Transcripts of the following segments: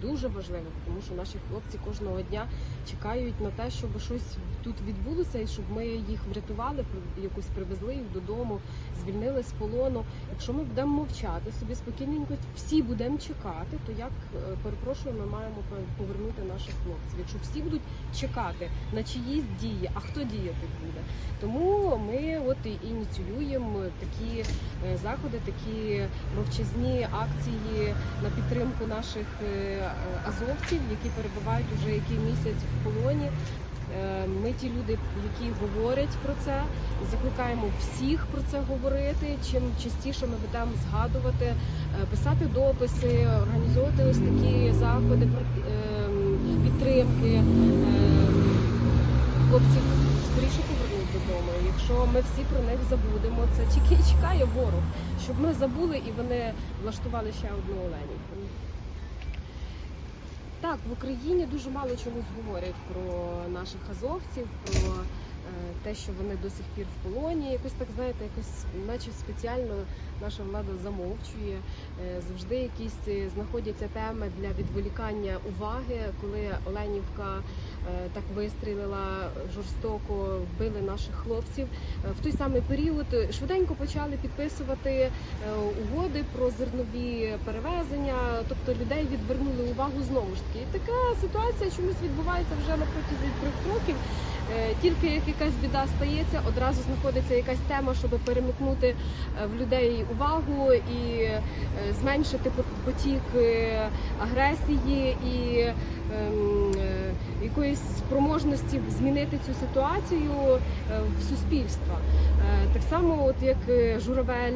дуже важливе, тому що наші хлопці кожного дня чекають на те, щоб щось тут відбулося, і щоб ми їх врятували, якось привезли їх додому, звільнили з полону. Якщо ми будемо мовчати собі спокійненько, всі будемо чекати, то як е, перепрошую, ми маємо пов- повернути наших хлопців. Якщо всі будуть чекати на чиїсь дії, а хто діяти буде? Тому ми от і ініціюємо такі е, заходи, такі мовчазні акції на підтримку наших е, азовців, які перебувають уже який місяць в полоні. Е, Ми ті люди, які говорять про це, закликаємо всіх про це говорити. Чим частіше ми будемо згадувати, е, писати дописи, організовувати ось такі заходи підтримки. Хлопців скоріше повернуть додому. Якщо ми всі про них забудемо, це тільки чекає ворог, щоб ми забули і вони влаштували ще одну Оленівку. Так, в Україні дуже мало чомусь говорять про наших азовців, про те, що вони до сих пір в полоні. Якось так знаєте, якось, наче спеціально наша влада замовчує. Е, завжди якісь е, знаходяться теми для відволікання уваги, коли Оленівка е, так вистрілила жорстоко, вбили наших хлопців. Е, В той самий період швиденько почали підписувати е, угоди про зернові перевезення, тобто людей відвернули увагу знову ж таки. І така ситуація чомусь відбувається вже на протязі трьох років. Е, Тільки як якась біда стається, одразу знаходиться якась тема, щоб перемикнути е, в людей увагу і е, зменшити потік агресії і ем, якоїсь спроможності змінити цю ситуацію в суспільства. Так само, от як Журавель,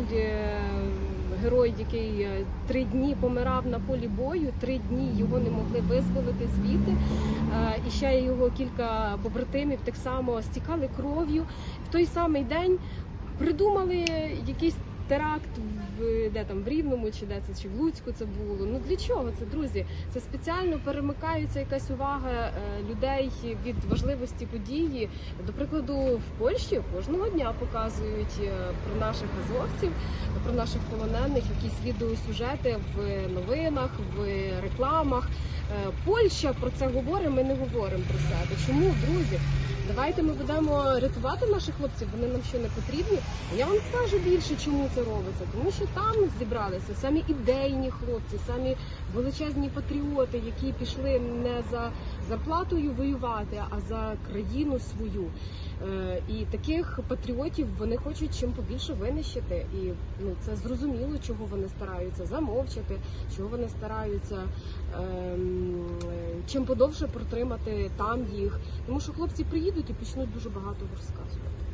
герой, який е, три дні помирав на полі бою, три дні його не могли визволити звідти. Е, І ще його кілька побратимів так само стікали кров'ю. В той самий день придумали якийсь теракт в де там в Рівному, чи де це чи в Луцьку це було. Ну для чого це, друзі? Це спеціально перемикається якась увага е, людей від важливості події. До прикладу, в Польщі кожного дня показують е, про наших азовців, про наших полонених, якісь відеосюжети в новинах, в рекламах. Е, Польща про це говорить. Ми не говоримо про себе. Чому, друзі? Давайте ми будемо рятувати наших хлопців. Вони нам що не потрібні. Я вам скажу більше, чому це робиться, тому що там зібралися самі ідейні хлопці, самі величезні патріоти, які пішли не за зарплатою воювати, а за країну свою. Е, І таких патріотів вони хочуть чим побільше винищити. І ну це зрозуміло, чого вони стараються замовчати, чого вони стараються ем, чим подовше протримати там їх. Тому що хлопці приїдуть і почнуть дуже багато розказувати.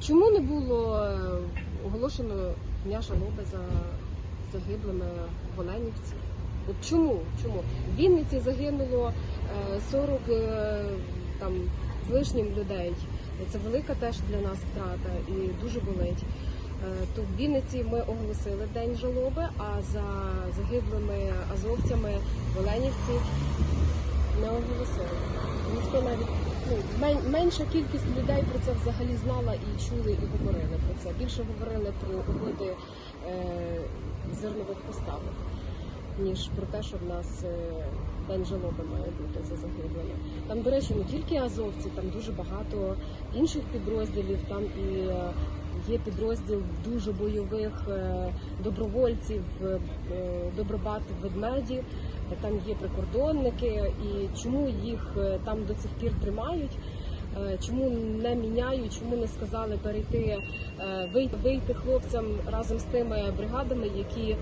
Чому не було оголошено дня жалоби за загиблими в Оленівці? От чому? Чому? В Вінниці загинуло е, 40 е, там з лишнім людей. Це велика теж для нас втрата і дуже болить. Е, То в Вінниці ми оголосили день жалоби, а за загиблими азовцями в Оленівці не оголосили. Ніхто навіть ну, менша кількість людей про це взагалі знала і чули, і говорили про це. Більше говорили про угоди е, зернових поставок, ніж про те, що в нас е, день жалоби має бути за загиблими. Там, до речі, не тільки азовці, там дуже багато інших підрозділів. Там і е, є підрозділ дуже бойових е, добровольців, е, добробат ведмеді. Там є прикордонники, і чому їх е, там до цих пір тримають? Е, Чому не міняють, чому не сказали перейти, е, вийти, вийти хлопцям разом з тими бригадами, які е,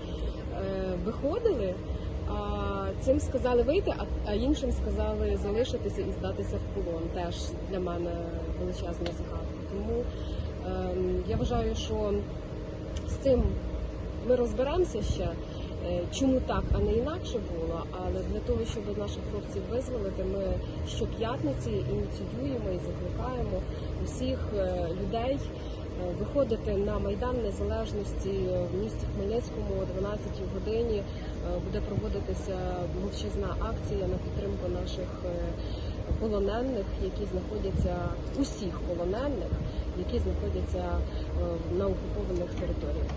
виходили, цим сказали вийти, а, іншим сказали залишитися і здатися в полон. Теж для мене величезна загадка. Тому ем, я вважаю, що з цим ми розберемося ще. е, Чому так, а не інакше було, але для того, щоб наших хлопців визволити, ми щоп'ятниці ініціюємо і закликаємо усіх е, людей е, виходити на майдан незалежності в місті Хмельницькому о 12 годині. Е, Буде проводитися мовчазна акція на підтримку наших е, полонених, які знаходяться усіх полонених, які знаходяться е, на окупованих територіях.